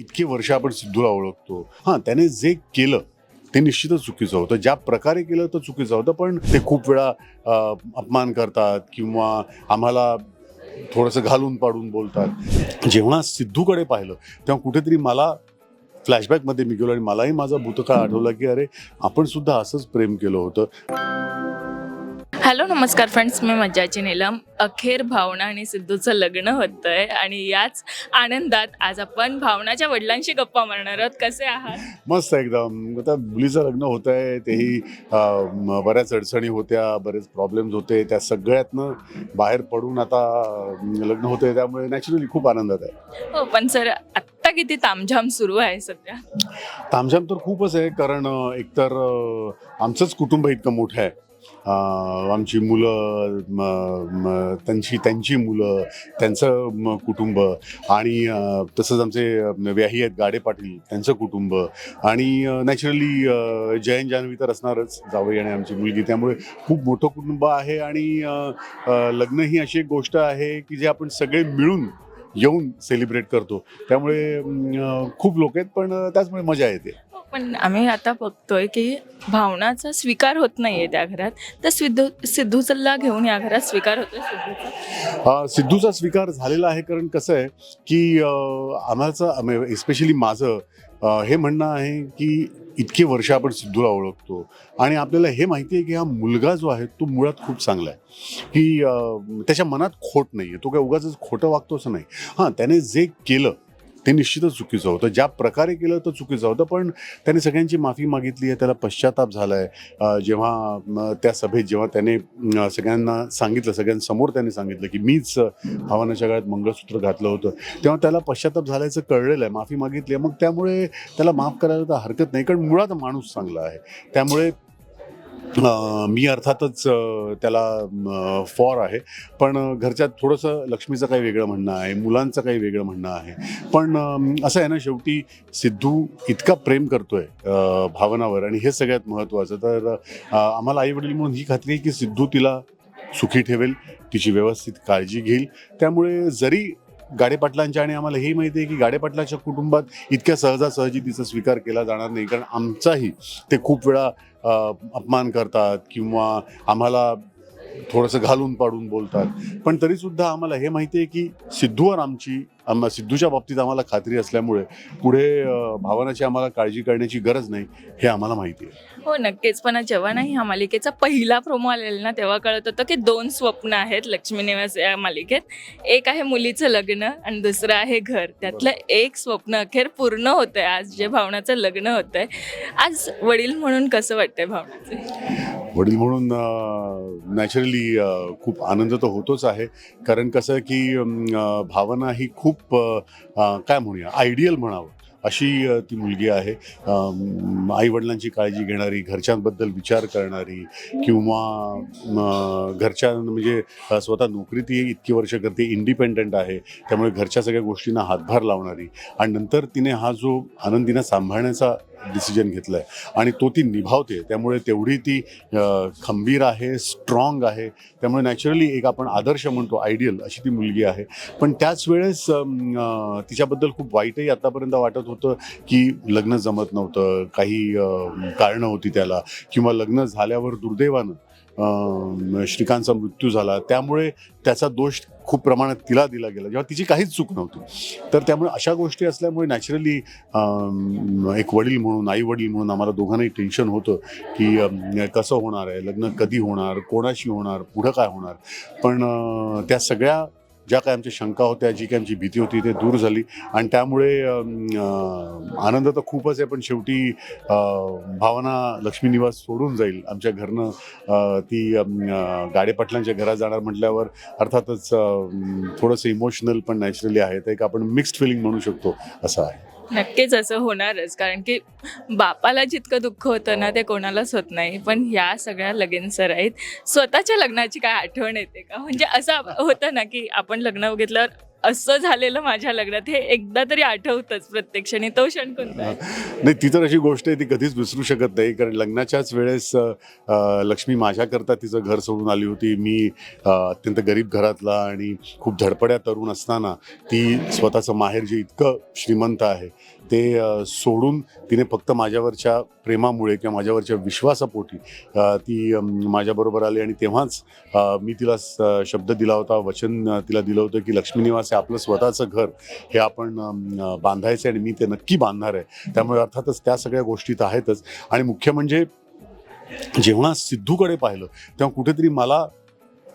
इतकी वर्ष आपण सिद्धूला ओळखतो. हां त्याने जे केलं ते निश्चितच चुकीचं होतं. ज्या प्रकारे केलं तर चुकीचं होतं. पण ते खूप वेळा अपमान करतात किंवा आम्हाला थोडंसं घालून पाडून बोलतात. जेव्हा सिद्धूकडे पाहिलं तेव्हा कुठेतरी मला फ्लॅशबॅकमध्ये मी गेलो आणि मलाही माझा भूतकाळ आठवला की अरे आपण सुद्धा असंच प्रेम केलं होतं. हॅलो नमस्कार फ्रेंड्स मी मज्जाची नीलम. अखेर भावना आणि सिद्धूचं लग्न होतंय आणि याच आनंदात आज आपण भावनाच्या वडिलांशी गप्पा मारणार आहोत. कसे आहात? मस्त एकदम. आता मुलीचं लग्न होत आहे तेही अ, बऱ्याच अडचणी होत्या बरेच प्रॉब्लेम्स होते. त्या सगळ्यातनं बाहेर पडून आता अ, लग्न होतंय. त्यामुळे नॅचरली खूप आनंदात आहे. हो पण सर आत्ता किती तामझाम सुरू आहे सध्या? तामझाम तर खूपच आहे कारण अ, एकतर अ, आमचंच कुटुंब इतकं मोठं आहे. आमची मुलं त्यांची त्यांची मुलं त्यांचं कुटुंब आणि तसंच आमचे व्याही आहेत गाडे पाटील त्यांचं कुटुंब. आणि नॅचरली जयंत जान्हवी तर असणारच जावई आणि आमची मुलगी. त्यामुळे खूप मोठं कुटुंब आहे आणि लग्न ही अशी एक गोष्ट आहे की जे आपण सगळे मिळून येऊन सेलिब्रेट करतो. त्यामुळे खूप लोक आहेत पण त्याचमुळे मजा येते. पण आम्ही आता बघतोय की भावनाचा स्वीकार होत नाहीये त्या घरात. तर सिद्धू सल्ला घेऊन या घरात स्वीकार होतोय सिद्धूचा? अं, सिद्धूचा स्वीकार झालेला आहे कारण कसं आहे की अं, आम्हाचं एस्पेशली माझं हे म्हणणं आहे की इतके वर्ष आपण सिद्धूला ओळखतो. आणि आपल्याला हे माहिती आहे की हा मुलगा जो आहे तो मुळात खूप चांगला आहे. की त्याच्या मनात खोट नाही आहे तो काय उगाच खोटं वागतो असं नाही. हां त्याने जे केलं ते निश्चितच चुकीचं होतं. ज्या प्रकारे केलं तर चुकीचं होतं पण त्याने सगळ्यांची माफी मागितली आहे त्याला पश्चाताप झाला आहे जेव्हा त्या सभेत जेव्हा त्याने सगळ्यांना सांगितलं सगळ्यांसमोर त्याने सांगितलं की मीच अ, भावानाच्या काळात मंगळसूत्र घातलं होतं. तेव्हा त्याला पश्चाताप झाल्याचं कळलेलं आहे. माफी मागितली आहे. मग त्यामुळे त्याला माफ करायला तर हरकत नाही कारण मुळात माणूस चांगला आहे. त्यामुळे मी अर्थातच त्याला फॉर आहे. पण घरच्यात थोडंसं लक्ष्मीचं काही वेगळं म्हणणं आहे मुलांचं काही वेगळं म्हणणं आहे. पण असं आहे ना शेवटी सिद्धू इतका प्रेम करतोय भावनावर आणि हे सगळ्यात महत्त्वाचं. तर आम्हाला आई वडील म्हणून ही खात्री आहे की सिद्धू तिला सुखी ठेवेल तिची व्यवस्थित काळजी घेईल. त्यामुळे जरी गाडेपाटलांच्या आणि आम्हाला हे माहिती आहे की गाडेपाटलाच्या कुटुंबात इतक्या सहजासहजी तिचा स्वीकार केला जाणार नाही. कारण आमचाही ते खूप वेळा अपमान करतात किंवा आम्हाला थोडंसं घालून पाडून बोलतात. पण तरीसुद्धा आम्हाला हे माहिती आहे की सिद्धूवर आमची आम सिद्धूच्या बाबतीत आम्हाला खात्री असल्यामुळे पुढे भावनाची आम्हाला काळजी करण्याची गरज नाही हे आम्हाला माहिती आहे. हो नक्कीच. पण जेव्हा नाही ह्या मालिकेचा पहिला प्रोमो आलेला ना तेव्हा कळत होतं की दोन स्वप्न आहेत लक्ष्मी निवास या मालिकेत. एक आहे मुलीचं लग्न आणि दुसरं आहे घर. त्यातलं एक स्वप्न अखेर पूर्ण होतंय आज जे भावनाचं लग्न होतंय. आज वडील म्हणून कसं वाटतंय भावनाचे? वडील म्हणून नॅचरली खूप आनंद तर होतोच आहे. कारण कसं की भावना ही खूप काय म्हणूया आयडियल म्हणावं अशी ती मुलगी आहे. आईवडिलांची काळजी घेणारी घरच्यांबद्दल विचार करणारी किंवा घरच्या म्हणजे स्वतः नोकरी ती इतकी वर्ष करते इंडिपेंडंट आहे त्यामुळे घरच्या सगळ्या गोष्टींना हातभार लावणारी. आणि नंतर तिने हा जो आनंदीनं सांभाळण्याचा डिसिजन घेतलं आहे आणि तो ती निभावते. त्यामुळे तेवढी ती खंबीर आहे स्ट्रॉंग आहे. त्यामुळे नॅचरली एक आपण आदर्श म्हणतो आयडियल अशी ती मुलगी आहे. पण त्याच वेळेस तिच्याबद्दल खूप वाईटही आतापर्यंत वाटत होतं की लग्न जमत नव्हतं. काही कारणं होती त्याला. किंवा लग्न झाल्यावर दुर्दैवानं श्रीकांतचा मृत्यू झाला. त्यामुळे त्याचा दोष खूप प्रमाणात तिला दिला गेला. जेव्हा तिची काहीच चूक नव्हती. तर त्यामुळे अशा गोष्टी असल्यामुळे नॅचरली एक वडील म्हणून आई वडील म्हणून आम्हाला दोघांनाही टेन्शन होतं की कसं होणार आहे? लग्न कधी होणार? कोणाशी होणार? पुढं काय होणार? पण त्या सगळ्या ज्या काय आमच्या शंका होत्या जी काय आमची भीती होती ते दूर झाली. आणि त्यामुळे आनंद तर खूपच आहे पण शेवटी भावना लक्ष्मी निवास सोडून जाईल. आमच्या घरनं ती गाडेपाटलांच्या घरात जाणार म्हटल्यावर अर्थातच थोडंसं इमोशनल पण नॅचरली आहे. तर एक आपण मिक्स्ड फिलिंग म्हणू शकतो असं आहे. नक्कीच असं होणारच. कारण की बापाला जितकं दुःख होतं ना ते कोणालाच होत नाही. पण या सगळ्या लगीन आहेत. स्वतःच्या लग्नाची काय आठवण येते का? म्हणजे असं होतं ना की आपण लग्न बघितल्यावर असं झालेलं माझ्या लग्नात. हे एकदा तरी आठवतच प्रत्येक क्षणी तो क्षण कोणता नाही ती तर अशी गोष्ट आहे ती कधीच विसरू शकत नाही. कारण लग्नाच्याच वेळेस अ, लक्ष्मी माझ्याकरता तिचं घर सोडून आली होती. मी अ, अत्यंत गरीब घरातला आणि खूप धडपड्या तरुण असताना ती स्वतःचं माहेर जे इतकं श्रीमंत आहे ते सोडून तिने फक्त माझ्यावरच्या प्रेमामुळे किंवा माझ्यावरच्या विश्वासापोटी ती माझ्याबरोबर आली आणि तेव्हाच मी तिला स- शब्द दिला होता वचन तिला दिलं होतं की लक्ष्मी निवास हे आपलं स्वतःचं घर हे आपण बांधायचं आहे आणि मी ते नक्की बांधणार आहे. त्यामुळे अर्थातच त्या सगळ्या गोष्टीत आहेतच. आणि मुख्य म्हणजे जेव्हा सिद्धूकडे पाहिलं तेव्हा कुठेतरी मला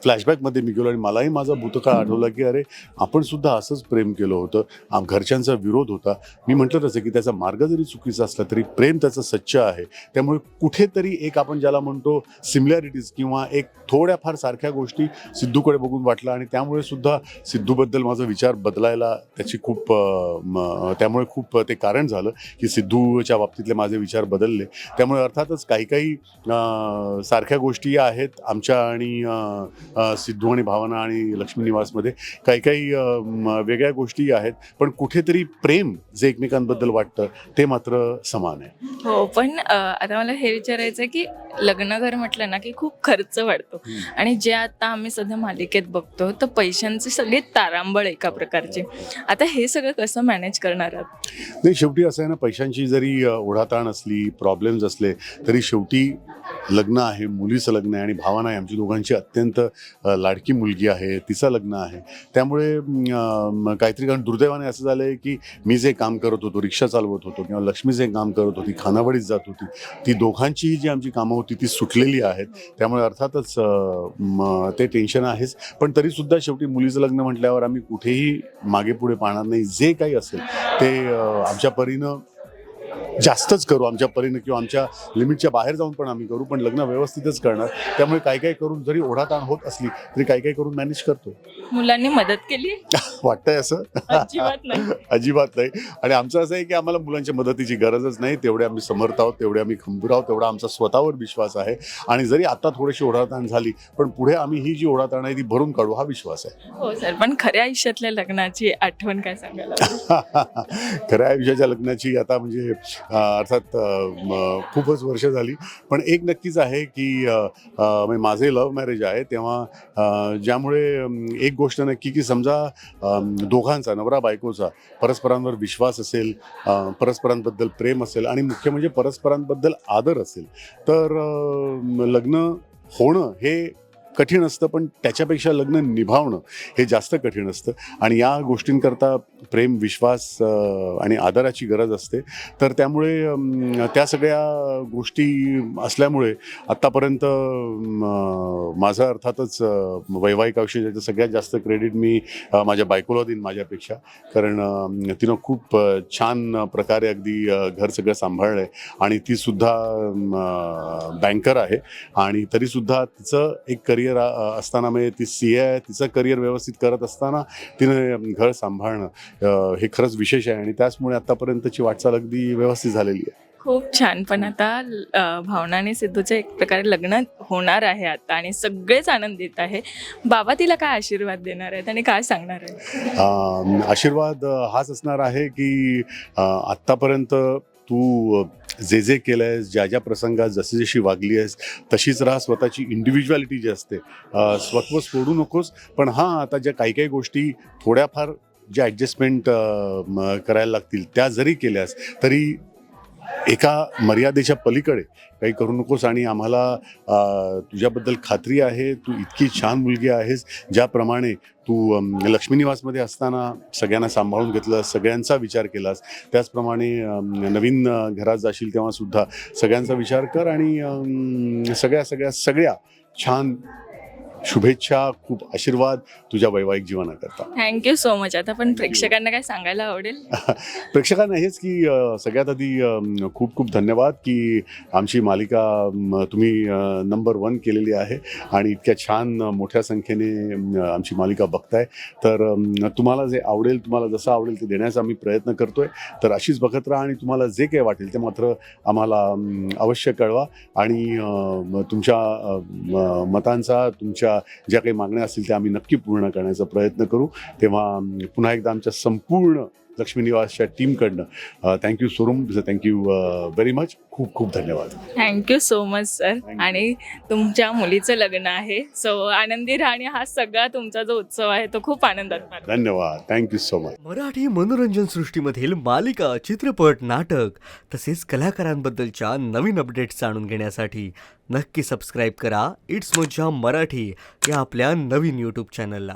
फ्लॅशबॅकमध्ये मी गेलो आणि मलाही माझा भूतकाळ आठवला की अरे आपण सुद्धा असंच प्रेम केलं होतं. आम घरच्यांचा विरोध होता. मी म्हटलं तसं की त्याचा मार्ग जरी चुकीचा असला तरी प्रेम त्याचं सच्च आहे. त्यामुळे कुठेतरी एक आपण ज्याला म्हणतो सिमिलॅरिटीज किंवा एक थोड्याफार सारख्या गोष्टी सिद्धूकडे बघून वाटलं आणि त्यामुळे सुद्धा सिद्धूबद्दल माझा विचार बदलायला त्याची खूप त्यामुळे खूप ते कारण झालं की सिद्धूच्या बाबतीतले माझे विचार बदलले. त्यामुळे अर्थातच काही काही सारख्या गोष्टी आहेत. आमच्या आणि सिद्धू आणि भावना आणि लक्ष्मी निवासमध्ये काही काही वेगळ्या गोष्टी आहेत पण कुठेतरी प्रेम जे एकमेकांबद्दल वाटतं ते मात्र समान आहे. हो पण आता मला हे विचारायचं आहे की लग्नघर म्हटलं ना की खूप खर्च वाढतो. आणि जे आता आम्ही सध्या मालिकेत बघतो तर पैशांचे सगळे तारांबळ एका प्रकारचे. आता हे सगळं कसं मॅनेज करणार आहात? नाही शेवटी असं आहे ना पैशांची जरी ओढाताण असली प्रॉब्लेम्स असले तरी शेवटी लग्न आहे मुलीचं लग्न आहे आणि भावना आहे आमची दोघांची अत्यंत लाडकी मुलगी आहे तिचं लग्न आहे. त्यामुळे काहीतरी कारण दुर्दैवाने असं झालं आहे की मी जे काम करत होतो रिक्षा चालवत होतो किंवा लक्ष्मी जे काम करत होती खानावळीत जात होती ती दोघांचीही जी आमची कामं होती ती सुटलेली आहेत. त्यामुळे अर्थातच ते टेन्शन आहेच. पण तरीसुद्धा शेवटी मुलीचं लग्न म्हटल्यावर आम्ही कुठेही मागे पुढे पाहणार नाही. जे काही असेल ते आमच्या परीनं जास्तच करू आमच्या परीनं किंवा आमच्या लिमिटच्या बाहेर जाऊन पण आम्ही करू पण लग्न व्यवस्थितच करणार. त्यामुळे काही काही करून जरी ओढाताण होत असली तरी काही काही करून मॅनेज करतो. मुलांनी मदत केली? वाटतंय असं? अजिबात नाही. अजिबात नाही. आणि आमचं असं आहे की आम्हाला मुलांच्या मदतीची गरजच नाही. तेवढे आम्ही समर्थ आहोत तेवढे आम्ही खंबीर आहोत तेवढा आमचा स्वतःवर विश्वास आहे. आणि जरी आता थोडीशी ओढाताण झाली पण पुढे आम्ही ही जी ओढाताण आहे ती भरून काढू हा विश्वास आहे. हो सर पण खऱ्या आयुष्यातल्या लग्नाची आठवण काय सांगायला? खऱ्या आयुष्याच्या लग्नाची आता म्हणजे अर्थात खूपच वर्ष झाली. पण एक नक्कीच आहे की म्हणजे माझे लव्ह मॅरेज आहे तेव्हा ज्यामुळे एक गोष्ट नक्की की समजा दोघांचा नवरा बायकोचा परस्परांवर विश्वास असेल परस्परांबद्दल प्रेम असेल आणि मुख्य म्हणजे परस्परांबद्दल आदर असेल. तर लग्न होणं हे कठीण असतं पण त्याच्यापेक्षा लग्न निभावणं हे जास्त कठीण असतं. आणि या गोष्टींकरता प्रेम विश्वास आणि आदराची गरज असते. तर त्यामुळे त्या सगळ्या गोष्टी असल्यामुळे आत्तापर्यंत माझा अर्थातच वैवाहिक आयुष्याचं सगळ्यात जास्त क्रेडिट मी माझ्या बायकोला देईन माझ्यापेक्षा. कारण तिनं खूप छान प्रकारे अगदी घर सगळं सांभाळलं आहे आणि ती सुद्धा बँकर आहे. आणि तरीसुद्धा तिचं एक करिअर असताना म्हणजे ती सी ए आहे तिचं करिअर व्यवस्थित करत असताना तिनं घर सांभाळणं हे खरंच विशेष आहे. आणि त्याचमुळे आतापर्यंतची वाटचाल अगदी व्यवस्थित झालेली आहे. खूप छान. पण आता अ, भावना आणि सिद्धूचं एक प्रकारे लग्न होणार आहे आता आणि सगळेच आनंदित आहे. बाबा तिला काय आशीर्वाद देणार आहेत आणि काय सांगणार आहेत? अम, आशीर्वाद हाच असणार आहे की आत्तापर्यंत तू जे जे केलं आहेस ज्या ज्या प्रसंगात जशी जशी वागली आहेस तशीच राहा स्वतःची इंडिव्हिज्युअलिटी जी असते. स्वत्व सोडू नकोस पण हां आता ज्या काही काही गोष्टी थोड्याफार ज्या ॲडजस्टमेंट करायला लागतील त्या जरी केल्यास तरी एका मर्यादेच्या पलीकडे काही करू नकोस आणि आम्हाला तुझ्याबद्दल खात्री आहे तू इतकी छान मुलगी आहेस ज्याप्रमाणे तू लक्ष्मीनिवासमध्ये असताना सगळ्यांना सांभाळून घेतलं सगळ्यांचा विचार केलास त्याचप्रमाणे नवीन घरात जाशील तेव्हा सुद्धा सगळ्यांचा विचार कर आणि सगळ्या सगळ्या सगळ्या छान शुभेच्छा खूप आशीर्वाद तुझ्या वैवाहिक जीवनाकरता. थँक्यू सो मच आता पण प्रेक्षकांना काय सांगायला आवडेल? प्रेक्षकांना हेच की सगळ्यात आधी खूप खूप धन्यवाद की आमची मालिका तुम्ही नंबर वन केलेली आहे आणि इतक्या छान मोठ्या संख्येने आमची मालिका बघताय. तर तुम्हाला जे आवडेल तुम्हाला जसं आवडेल ते देण्याचा आम्ही प्रयत्न करतोय. तर अशीच बघत राहा आणि तुम्हाला जे काही वाटेल ते मात्र आम्हाला अवश्य कळवा. आणि तुमच्या मतांचा तुमच्या तुमच्या ज्या काही मागण्या असतील त्या आम्ही नक्की पूर्ण करण्याचा प्रयत्न करू. तेव्हा पुन्हा एकदा आमच्या संपूर्ण लक्ष्मी निवासच्या टीमकडनं thank you showroom thank you very much खूप खूप धन्यवाद. Thank you so much sir. आणि तुमच्या मुलीचं लग्न आहे. सो आनंदी राहणे हा सगळा तुमचा जो उत्सव आहे तो खूप आनंदात धन्यवाद. थँक्यू सो मच मराठी मनोरंजन सृष्टीमधील मालिका चित्रपट नाटक तसेच कलाकारांबद्दलच्या नवीन अपडेट्स जाणून घेण्यासाठी नक्की सबस्क्राईब करा. इट्स मज्जा मराठी या आपल्या नवीन यूट्यूब चॅनलला